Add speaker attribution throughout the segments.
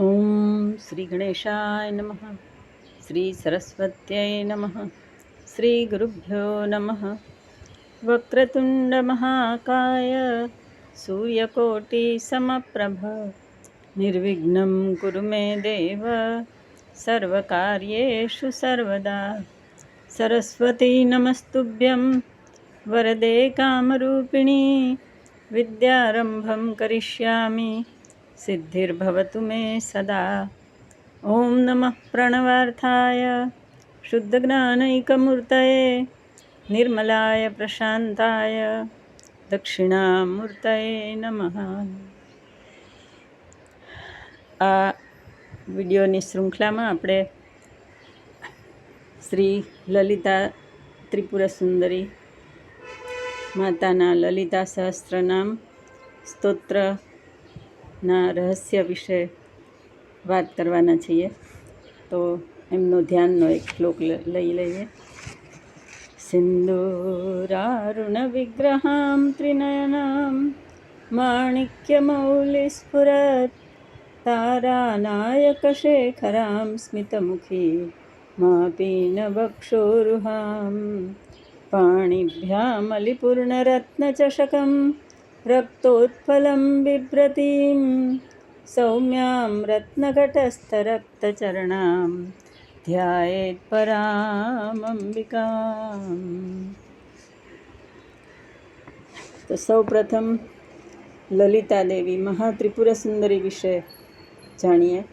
Speaker 1: ઓમ શ્રી ગણેશાય નમઃ શ્રી સરસ્વત્યય નમઃ શ્રી ગુરુભ્યો નમઃ વક્રતુંડ મહાકાય સૂર્યકોટિ સમપ્રભ નિર્વિઘ્नं કુરુ મે દેવ સર્વકાર્યેષુ સર્વદા સરસ્વતી નમસ્તુભ્યં વરદે કામરૂપિણી વિદ્યારંભમ કરિષ્યામિ સિદ્ધિર્ભવતુ મે સદા ઓમ નમઃ પ્રણવાર્થાય શુદ્ધજ્ઞાનૈકમૂર્તયે નિર્મલાય પ્રશાંતાય દક્ષિણામૂર્તયે નમઃ આ વિડીયોની શૃંખલામાં આપણે શ્રી લલિતા ત્રિપુર સુંદરી માતાના લલિતા સહસ્ત્રનામ સ્તોત્રના રહસ્ય વિશે વાત કરવાના છીએ તો એમનો ધ્યાનનો એક શ્લોક લ- લઈ લઈએ સિંદૂરારુણ વિગ્રહાં ત્રિનયનાં માણિક્યમૌલિસ્ફુરત તારાનાયકશેખરાं સ્મિતમુખી માપીનવક્ષોરુહાं पाणिभ्यामलिपूर्णरत्नचषकं रक्तोत्फलं बिभ्रतीं सौम्यां रत्नघटस्थरक्तचरणां ध्यायेत् परामम्बिकाम् તો સૌ પ્રથમ લલિતા દેવી મહાત્રિપુર સુંદરી વિશે જાણીએ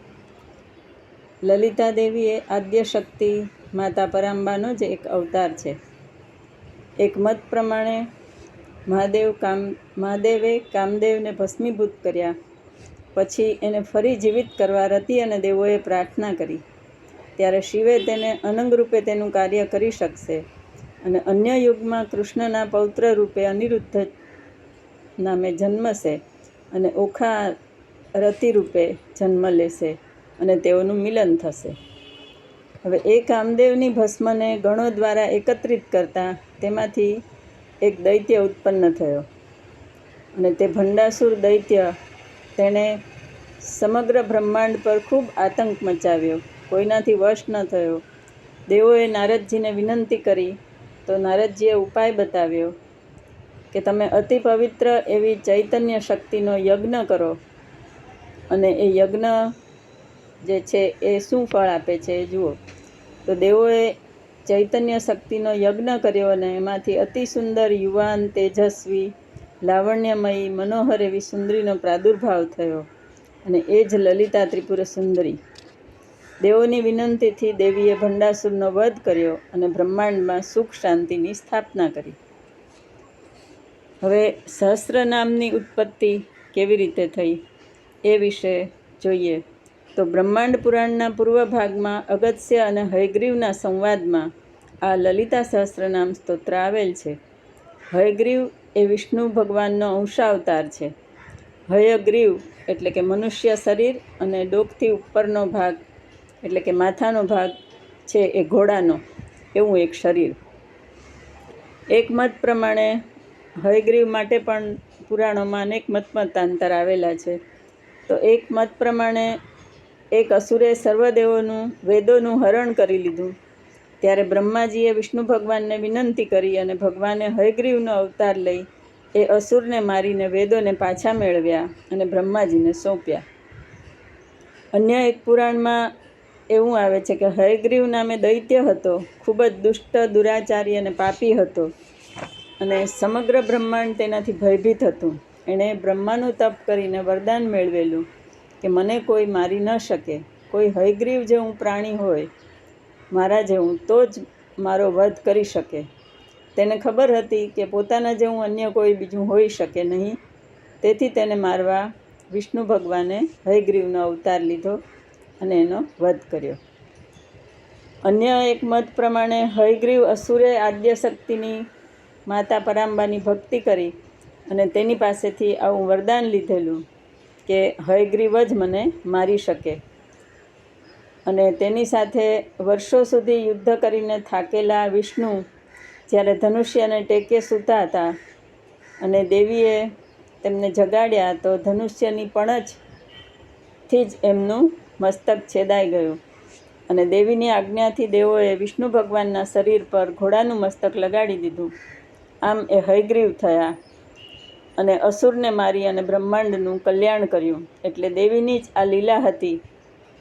Speaker 1: લલિતા દેવી એ આદ્ય શક્તિ માતા પરાંબાનો જ એક અવતાર છે એક મત પ્રમાણે મહાદેવ કામ, મહાદેવે કામદેવને ભસ્મીભૂત કર્યા. પછી એને ફરી જીવિત કરવા રતિ અને દેવોએ પ્રાર્થના કરી. ત્યારે શિવે તેને અનંગ રૂપે તેનું કાર્ય કરી શકશે અને અન્ય યુગમાં કૃષ્ણના પૌત્ર રૂપે અનિરુદ્ધ નામે જન્મશે અને ઓખા રતિ રૂપે જન્મ લેશે અને તેઓનું મિલન થશે. હવે એ કામદેવની ભસ્મને ગણો દ્વારા એકત્રિત કરતા તેમાંથી એક દૈત્ય ઉત્પન્ન થયો. અને તે ભંડાસુર દૈત્ય તેણે સમગ્ર બ્રહ્માંડ પર ખૂબ આતંક મચાવ્યો. કોઈનાથી વશ ન થયો. દેવોએ નારદજીને વિનંતી કરી, તો નારદજીએ ઉપાય બતાવ્યો કે તમે અતિ પવિત્ર એવી ચૈતન્ય શક્તિનો યજ્ઞ કરો. અને એ યજ્ઞ જે છે એ શું ફળ આપે છે એ જુઓ. તો દેવોએ ચૈતન્ય શક્તિનો યજ્ઞ કર્યો અને એમાંથી અતિ સુંદર યુવાન, તેજસ્વી, લાવણ્યમયી, મનોહર એવી સુંદરીનો પ્રાદુર્ભાવ થયો. અને એ જ લલિતા ત્રિપુર સુંદરી. દેવોની વિનંતીથી દેવીએ ભંડાસુરનો વધ કર્યો અને બ્રહ્માંડમાં સુખ શાંતિની સ્થાપના કરી. હવે સહસ્ત્ર નામની ઉત્પત્તિ કેવી રીતે થઈ એ વિશે જોઈએ. તો બ્રહ્માંડ પુરાણના પૂર્વ ભાગમાં અગત્ય અને હયગ્રીવના સંવાદમાં આ લલિતા સહસ્ત્રનામ સ્તોત્ર આવેલ છે. હયગ્રીવ એ વિષ્ણુ ભગવાનનો અંશાવતાર છે. હયગ્રીવ એટલે કે મનુષ્ય શરીર અને ડોકથી ઉપરનો ભાગ, એટલે કે માથાનો ભાગ છે એ ઘોડાનો, એવું એક શરીર. એક મત પ્રમાણે હયગ્રીવ માટે પણ પુરાણોમાં અનેક મતમતાંતર આવેલા છે. તો એક મત પ્રમાણે એક અસુરે સર્વદેવોનું, વેદોનું હરણ કરી લીધું. ત્યારે બ્રહ્માજીએ વિષ્ણુ ભગવાનને વિનંતી કરી અને ભગવાને હયગ્રીવનો અવતાર લઈ એ અસુરને મારીને વેદોને પાછા મેળવ્યા અને બ્રહ્માજીને સોંપ્યા. અન્ય એક પુરાણમાં એવું આવે છે કે હયગ્રીવ નામે દૈત્ય હતો, ખૂબ જ દુષ્ટ, દુરાચારી અને પાપી હતો અને સમગ્ર બ્રહ્માંડ તેનાથી ભયભીત હતું. એણે બ્રહ્માનું તપ કરીને વરદાન મેળવેલું. કે મને કોઈ મારી ન શકે, કોઈ હયગ્રીવ જેવું પ્રાણી હોય, મારા જેવું, તો જ મારો વધ કરી શકે. તેને ખબર હતી કે પોતાના જેવું અન્ય કોઈ બીજું હોઈ શકે નહીં. તેથી તેને મારવા વિષ્ણુ ભગવાને હયગ્રીવનો અવતાર લીધો અને એનો વધ કર્યો. અન્ય એક મત પ્રમાણે હયગ્રીવ અસુરે આદ્ય શક્તિની માતા પરાંબાની ભક્તિ કરી અને તેની પાસેથી આવું વરદાન લીધેલું કે હયગ્રીવ જ મને મારી શકે. અને તેની સાથે વર્ષો સુધી યુદ્ધ કરીને થાકેલા વિષ્ણુ જ્યારે ધનુષ્યને ટેકે સૂતા હતા અને દેવીએ તેમને જગાડ્યા તો ધનુષ્યની પણ જ થી જ એમનું મસ્તક છેદાઈ ગયું. અને દેવીની આજ્ઞાથી દેવોએ વિષ્ણુ ભગવાનના શરીર પર ઘોડાનું મસ્તક લગાડી દીધું. આમ એ હયગ્રીવ થયા. અને અસુરને મારી અને બ્રહ્માંડનું કલ્યાણ કર્યું. એટલે દેવીની જ આ લીલા હતી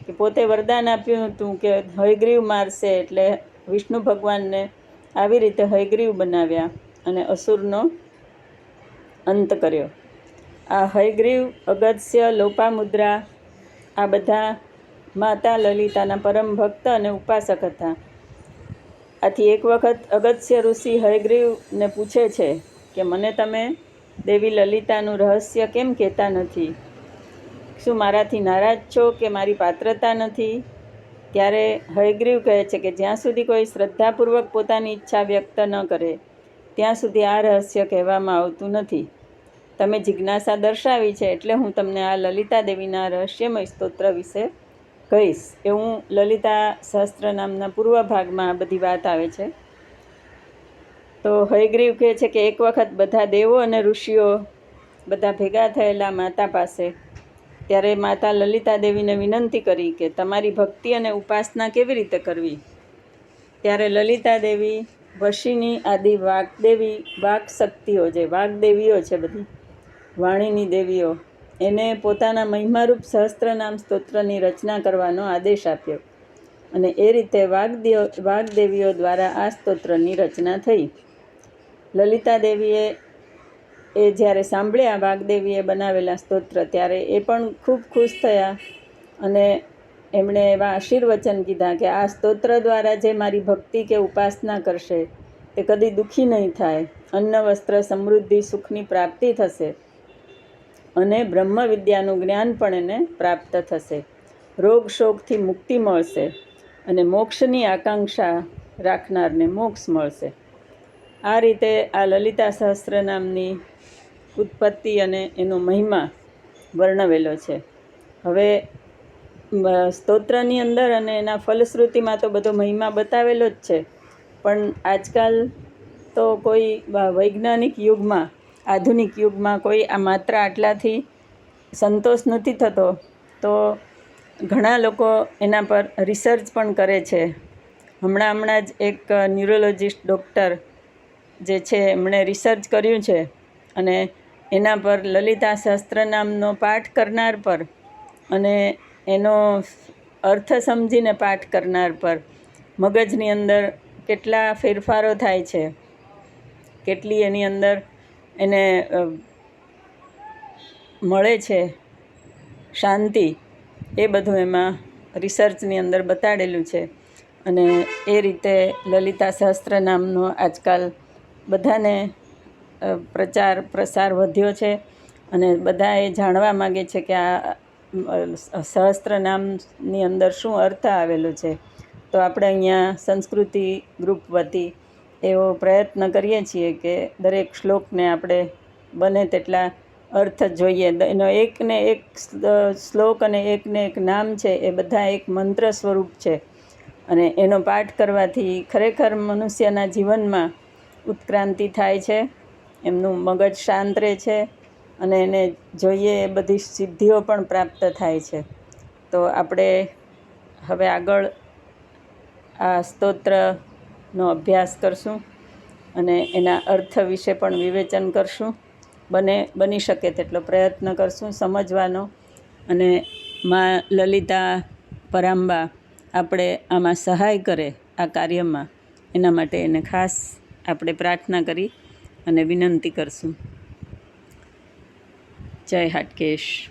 Speaker 1: કે પોતે વરદાન આપ્યું હતું કે હયગ્રીવ મારશે એટલે વિષ્ણુ ભગવાનને આવી રીતે હયગ્રીવ બનાવ્યા અને અસુરનો અંત કર્યો. આ હયગ્રીવ, અગત્ય, લોપામુદ્રા, આ બધા માતા લલિતાના પરમ ભક્ત અને ઉપાસક હતા. આથી એક વખત અગત્ય ઋષિ હયગ્રીવને પૂછે છે કે મને તમે દેવી લલિતાનું રહસ્ય કેમ કહેતા નથી? શું મારાથી નારાજ છો કે મારી પાત્રતા નથી? ત્યારે હયગ્રીવ કહે છે કે જ્યાં સુધી કોઈ શ્રદ્ધાપૂર્વક પોતાની ઈચ્છા વ્યક્ત ન કરે, ત્યાં સુધી આ રહસ્ય કહેવામાં આવતું નથી. તમે જિજ્ઞાસા દર્શાવી છે એટલે હું તમને આ લલિતા દેવીના રહસ્યમય સ્તોત્ર વિશે કહીશ. એવું લલિતા સહસ્ત્ર નામના પૂર્વ ભાગમાં આ બધી વાત આવે છે. તો હયગ્રીવ કહે છે કે એક વખત બધા દેવો અને ઋષિઓ બધા ભેગા થયેલા માતા પાસે. ત્યારે માતા લલિતા દેવીને વિનંતી કરી કે તમારી ભક્તિ અને ઉપાસના કેવી રીતે કરવી? ત્યારે લલિતા દેવી, વશીની આદિ વાગદેવી વાઘ શક્તિઓ જે વાગદેવીઓ છે બધી, વાણીની દેવીઓ, એને પોતાના મહિમારૂપ સહસ્ત્રનામ સ્તોત્રની રચના કરવાનો આદેશ આપ્યો. અને એ રીતે વાગદેવ વાગદેવીઓ દ્વારા આ સ્તોત્રની રચના થઈ. લલિતા દેવીએ એ જ્યારે સાંભળ્યા, વાઘદેવીએ બનાવેલા સ્તોત્ર, ત્યારે એ પણ ખૂબ ખુશ થયા અને એમણે એવા આશીર્વચન કીધા કે આ સ્તોત્ર દ્વારા જે મારી ભક્તિ કે ઉપાસના કરશે, તે કદી દુઃખી નહીં થાય. અન્ન, વસ્ત્ર, સમૃદ્ધિ, સુખની પ્રાપ્તિ થશે અને બ્રહ્મ વિદ્યાનું જ્ઞાન પણ એને પ્રાપ્ત થશે. રોગ શોકથી મુક્તિ મળશે અને મોક્ષની આકાંક્ષા રાખનારને મોક્ષ મળશે. આ રીતે આ લલિતા સહસ્ત્ર નામની ઉત્પત્તિ અને એનો મહિમા વર્ણવેલો છે. હવે સ્તોત્રની અંદર અને એના ફલશ્રુતિમાં તો બધો મહિમા બતાવેલો જ છે. પણ આજકાલ તો કોઈ વૈજ્ઞાનિક યુગમાં, આધુનિક યુગમાં કોઈ આ માત્ર આટલાથી સંતોષ નથી થતો, તો ઘણા લોકો એના પર રિસર્ચ પણ કરે છે. હમણાં હમણાં જ એક ન્યુરોલોજિસ્ટ ડૉક્ટર જે છે, એમણે રિસર્ચ કર્યું છે અને એના પર લલિતા શાસ્ત્ર નામનો પાઠ કરનાર પર અને એનો અર્થ સમજીને પાઠ કરનાર પર મગજની અંદર કેટલા ફેરફારો થાય છે, કેટલી એની અંદર એને મળે છે, શાંતિ, એ બધું એમાં રિસર્ચની અંદર બતાડેલું છે અને એ રીતે લલિતા સહસ્ત્ર નામનો આજકાલ બધાને પ્રચાર, પ્રસાર વધ્યો છે અને બધા એ જાણવા માગે છે કે આ સહસ્ત્ર નામની અંદર શું અર્થ આવેલો છે. તો આપણે અહીંયા સંસ્કૃતિ ગ્રુપ વતી એવો પ્રયત્ન કરીએ છીએ કે દરેક શ્લોકને આપણે બને તેટલા અર્થ જોઈએ. એનો એક ને એક શ્લોક અને એક ને એક નામ છે એ બધા એક મંત્ર સ્વરૂપ છે. અને એનો પાઠ કરવાથી ખરેખર મનુષ્યના જીવનમાં ઉત્ક્રાંતિ થાય છે, એમનું મગજ શાંત રહે છે અને એને જોઈએ એ બધી સિદ્ધિઓ પણ પ્રાપ્ત થાય છે. તો આપણે હવે આગળ આ સ્તોત્રનો અભ્યાસ કરશું અને એના અર્થ વિશે પણ વિવેચન કરશું. બને, બની શકે તેટલો પ્રયત્ન કરશું સમજવાનો. અને માં લલિતા પરાંબા આપણે આમાં સહાય કરે આ કાર્યમાં. એના માટે એને ખાસ આપણે પ્રાર્થના કરી અને વિનંતી કરશું. જય હાટકેશ.